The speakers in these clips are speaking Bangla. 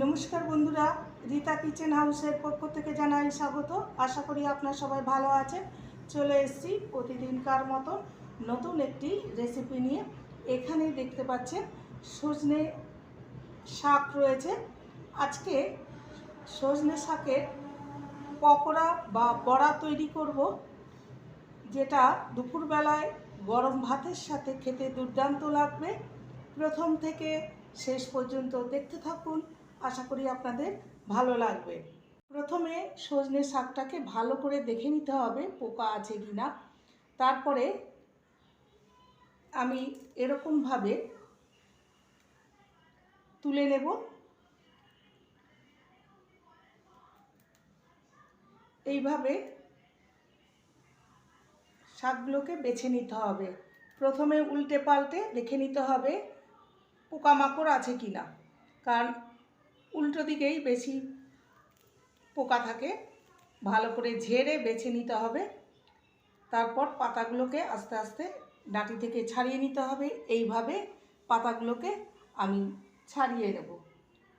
নমস্কার বন্ধুরা, রীতা কিচেন হাউসের পক্ষ থেকে জানাই স্বাগত। আশা করি আপনার সবাই ভালো আছেন। চলে এসেছি প্রতিদিনকার মতো নতুন একটি রেসিপি নিয়ে। এখানে দেখতে পাচ্ছেন সজনে শাক রয়েছে। আজকে সজনে শাকের পকোড়া বা বড়া তৈরি করব, যেটা দুপুরবেলায় গরম ভাতের সাথে খেতে দুর্দান্ত লাগবে। প্রথম থেকে শেষ পর্যন্ত দেখতে থাকুন। আশা করি আপনাদের ভালো লাগবে। প্রথমে সজনে শাকটাকে ভালো করে দেখে নিতে হবে, পোকা আছে কি না। তারপরে আমি এরকমভাবে তুলে নেব। এইভাবে শাকগুলোকে বেছে নিতে হবে। প্রথমে উল্টে পাল্টে দেখে নিতে হবে পোকামাকড় আছে কি না। কারণ উল্টো দিকেই বেশি পোকা থাকে। ভালো করে ঝেড়ে বেছে নিতে হবে। তারপর পাতাগুলোকে আস্তে আস্তে ডাঁটি থেকে ছাড়িয়ে নিতে হবে। এইভাবে পাতাগুলোকে আমি ছাড়িয়ে নেব।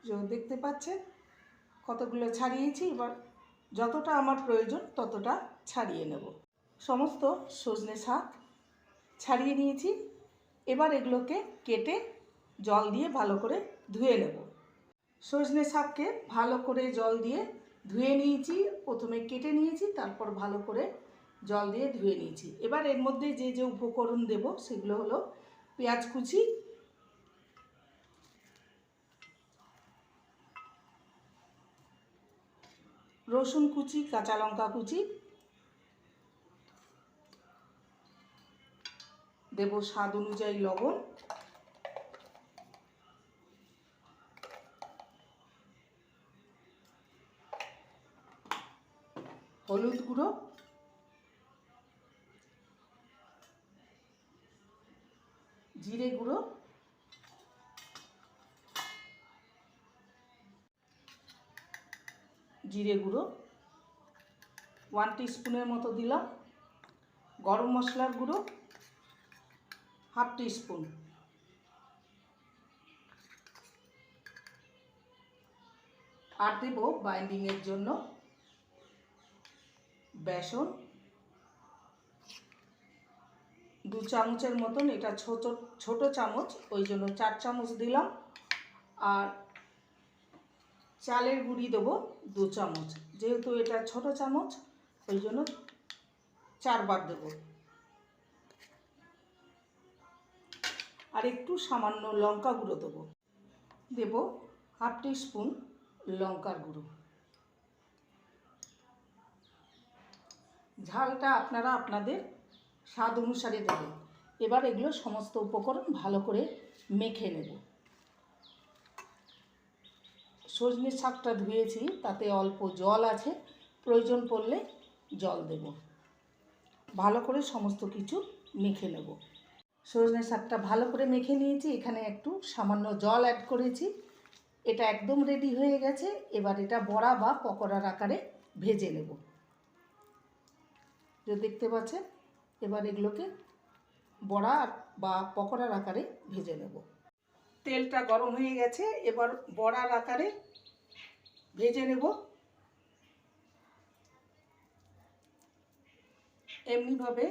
যে, দেখতে পাচ্ছেন? কতগুলো ছাড়িয়েছি, এবার যতটা আমার প্রয়োজন ততটা ছাড়িয়ে নেব। সমস্ত সজনে শাক ছাড়িয়ে নিয়েছি। এবার এগুলোকে কেটে জল দিয়ে ভালো করে ধুয়ে নেব। সজনে শাককে ভালো করে জল দিয়ে ধুয়ে নিয়েছি। প্রথমে কেটে নিয়েছি, তারপর ভালো করে জল দিয়ে ধুয়ে নিয়েছি। এবার এর মধ্যে যে যে উপকরণ দেব সেগুলো হলো পেঁয়াজ কুচি, রসুন কুচি, কাঁচা লঙ্কা কুচি, দেব স্বাদ অনুযায়ী লবণ হলুদ গুঁড়ো। জিরে গুঁড়ো। জিরে গুঁড়ো। ওয়ান স্পুনের মতো দিলাম। গরম মশলার গুঁড়ো। হাফ স্পুন আর দেব বাইন্ডিংয়ের জন্য। বেসন, দু চামচের মতন, এটা ছোট ছোট চামচ, ওই জন্য চার চামচ দিলাম। আর চালের গুঁড়ি দেবো দু চামচ। যেহেতু এটা ছোট চামচ, ওই জন্য চারবার দেবো। আর একটু সামান্য লঙ্কা গুঁড়ো দেবো। দেবো হাফ স্পুন লঙ্কার গুঁড়ো। ঝালটা আপনারা আপনাদের স্বাদ অনুসারে দেবেন। এবার এগুলো সমস্ত উপকরণ ভালো করে মেখে নেব। সজনে শাকটা ধুয়েছি, তাতে অল্প জল আছে, প্রয়োজন পড়লে জল দেব। ভালো করে সমস্ত কিছু মেখে নেব। সজনে শাকটা ভালো করে মেখে নিয়েছি, এখানে একটু সামান্য জল অ্যাড করেছি। এটা একদম রেডি হয়ে গেছে, এবার এটা বড়া বা পকোড়ার আকারে ভেজে নেব। যে দেখতে পাচ্ছেন, এবার এগুলোকে বড়া বা পকোড়ার আকারে ভেজে নেব। তেলটা গরম হয়ে গেছে, এবার বড়ার আকারে ভেজে নেব। এমনিভাবে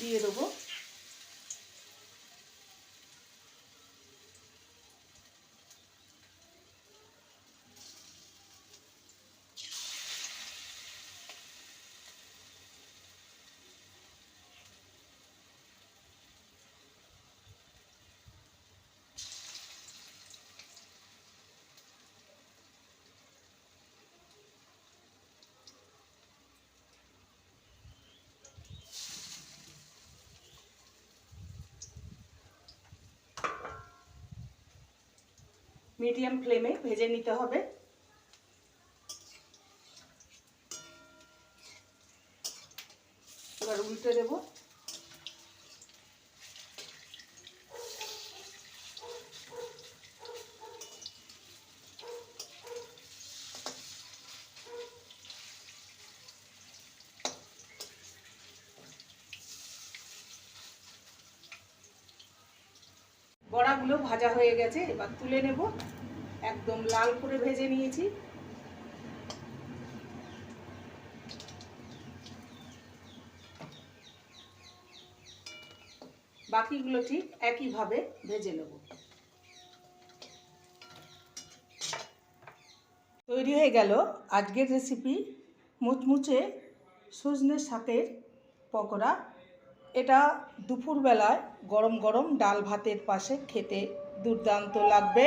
দিয়ে দেবো। মিডিয়াম ফ্লেমে ভেজে নিতে হবে। এবার উল্টে দেব। বড়াগুলো ভাজা হয়ে গেছে, এবার তুলে নেব। একদম লাল করে ভেজে নিয়েছি। বাকিগুলো ঠিক একইভাবে ভেজে নেব। তৈরি হয়ে গেল আজকের রেসিপি মুচমুচে সজনে শাকের পকোড়া। এটা দুপুরবেলায় গরম গরম ডাল ভাতের পাশে খেতে দুর্দান্ত লাগবে।